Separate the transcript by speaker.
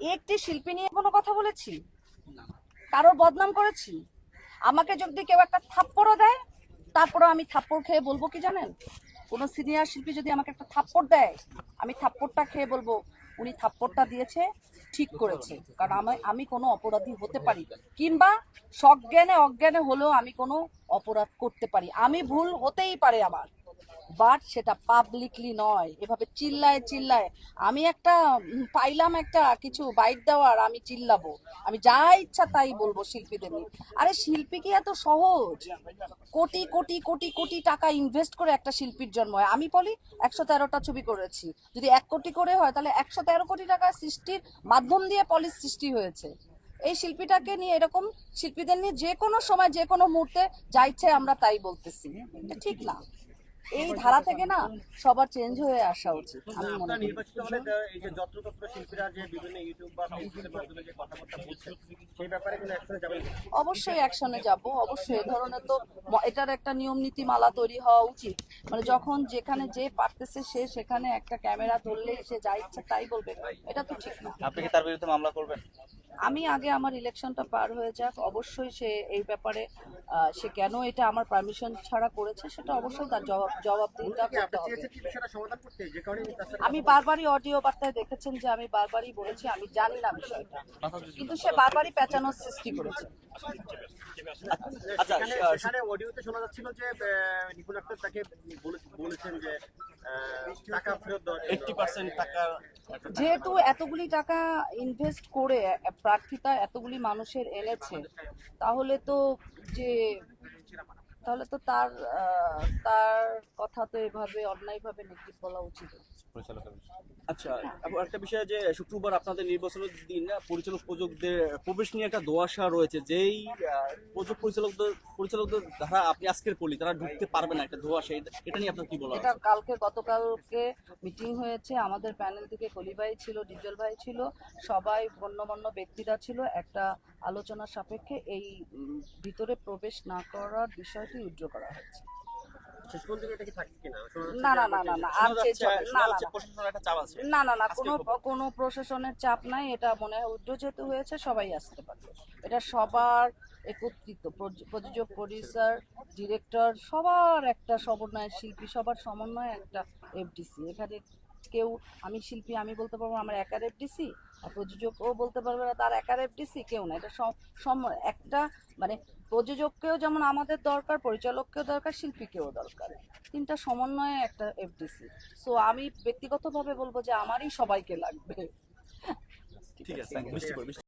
Speaker 1: একটি শিল্পী নিয়ে কোনো কথা বলেছি? কারোর বদনাম করেছি? আমাকে যদি কেউ একটা থাপ্পড়ও দেয় তারপরে আমি থাপ্পড় খেয়ে বলব কি জানেন? কোনো সিনিয়র শিল্পী যদি আমাকে একটা থাপ্পড় দেয়, আমি থাপ্পড়টা খেয়ে বলব, উনি থাপ্পড়টা দিয়েছে, ঠিক করেছে। কারণ আমি আমি কোনো অপরাধী হতে পারি। কিংবা সজ্ঞানে অজ্ঞানে হলেও আমি কোনো অপরাধ করতে পারি। আমি ভুল হতেই পারে আমার। বাট সেটা পাবলিকলি নয়। এভাবে চিল্লায় চিল্লায় আমি একটা পাইলাম একটা কিছু বাইট দেওয়ার, আমি চিল্লাবো। আমি যা ইচ্ছা তাই বলব শিল্পীদের নিয়ে। আরে শিল্পী কি এত সহজ? কোটি কোটি কোটি কোটি টাকা ইনভেস্ট করে একটা শিল্পীর জন্ম হয়। আমি বলি, একশো তেরোটা ছবি করেছি। যদি এক কোটি করে হয়, তাহলে একশো তেরো কোটি টাকা সৃষ্টির মাধ্যম দিয়ে পলিস সৃষ্টি হয়েছে। এই শিল্পীটাকে নিয়ে এরকম শিল্পীদের নিয়ে যে কোনো সময়, যে কোনো মুহূর্তে, যা ইচ্ছে আমরা তাই বলতেছি। ঠিক না। এই ধারা থেকে না সবার চেঞ্জ হয়ে আসা উচিত আমি মনে করি।
Speaker 2: নির্বাচিত হলে এই যে যত্রতত্র শিল্পীরা যে বিভিন্ন ইউটিউব বা ফেসবুকের মাধ্যমে যে কথাবার্তা বলছেন সেই ব্যাপারে কোনো অ্যাকশনে যাবেন
Speaker 1: অবশ্যই অ্যাকশনে যাব অবশ্যই এ ধরনের তো এটার একটা নিয়ম নীতি মালা তৈরি হওয়া উচিত। মানে যখন যেখানে যে পারতেছে সে সেখানে একটা ক্যামেরা ধরলেই সে যা ইচ্ছা তাই বলবে। এটা তো ঠিক না।
Speaker 3: আপনি কি তার বিরুদ্ধে মামলা করবেন?
Speaker 1: আমি আগে আমার ইলেকশনটা পার হয়ে যাক। অবশ্যই সে এই ব্যাপারে সে কেন এটা আমার পারমিশন ছাড়া করেছে সেটা অবশ্যই তার জবাব জবাব
Speaker 2: দিনটা
Speaker 1: করতে? হবে আমি বারবারই অডিও বার্তায় দেখেছেন যে আমি বারবারই বলেছি আমি জানি না বিষয়টা। কিন্তু সে বারবারই পেঁচানোর সৃষ্টি করেছে।
Speaker 3: আচ্ছা
Speaker 2: সেখানে অডিওতে শোনা যাচ্ছিল যে নিপুণ আক্তার তাকে বলে- বলেছেন যে টাকা ফেরত
Speaker 3: টাকা
Speaker 1: যেহেতু এতগুলি টাকা ইনভেস্ট করে প্রার্থিতা এতগুলি মানুষের এনেছে তাহলে তো যে তাহলে তো তার তার কথা তো এভাবে অন্যায়ভাবে নেগেটিভ বলা উচিত
Speaker 3: আচ্ছা একটা বিষয় যে শুক্রবার আপনাদের নির্বাচনের দিন পরিচালক প্রযোজকদের প্রবেশ নিয়ে একটা দোয়াশা রয়েছে যেই প্রযোজক পরিচালকদের পরিচালকদের দ্বারা আপনি আজকের পলি তারা ঢুকতে পারবে না একটা দোয়াশা এটা- এটা নিয়ে আপনার কি বলা
Speaker 1: এটা কালকে গতকালকে মিটিং হয়েছে আমাদের প্যানেল থেকে কলি ভাই ছিল ডিজল ভাই ছিল সবাই গণ্যমান্য ব্যক্তিরা ছিল একটা আলোচনা সাপেক্ষে এই ভিতরে প্রবেশ না করার বিষয়টি উজ্জ্ব করা হয়েছে।
Speaker 2: শেষ পর্যন্ত এটা কি থাকে কিনা?
Speaker 1: না না না না না আর না না
Speaker 3: প্রশাসনের একটা চাপ আছে।
Speaker 1: না না না কোনো কোনো প্রশাসনের চাপ নাই এটা মনে হয় উদ্যোগ যেহেতু হয়েছে সবাই আসতে পারবে। এটা সবার একত্রিত প্রয- প্রযোজক প্রডিউসার ডিরেক্টর সবার একটা সমন্বয় শিল্পী সবার সমন্বয়ে একটা এফডিসি এখানে কেউ আমি শিল্পী আমি বলতে পারব আমার একার এফডিসি আর প্রযোজকও বলতে পারবে না তার একার এফডিসি কেউ না। এটা সম- একটা মানে প্রযোজককেও যেমন আমাদের দরকার পরিচালককেও দরকার শিল্পীকেও দরকার। তিনটা সমন্বয়ে একটা এফডিসি সো আমি ব্যক্তিগতভাবে বলব যে আমারই সবাইকে লাগবে।
Speaker 3: ঠিক আছে।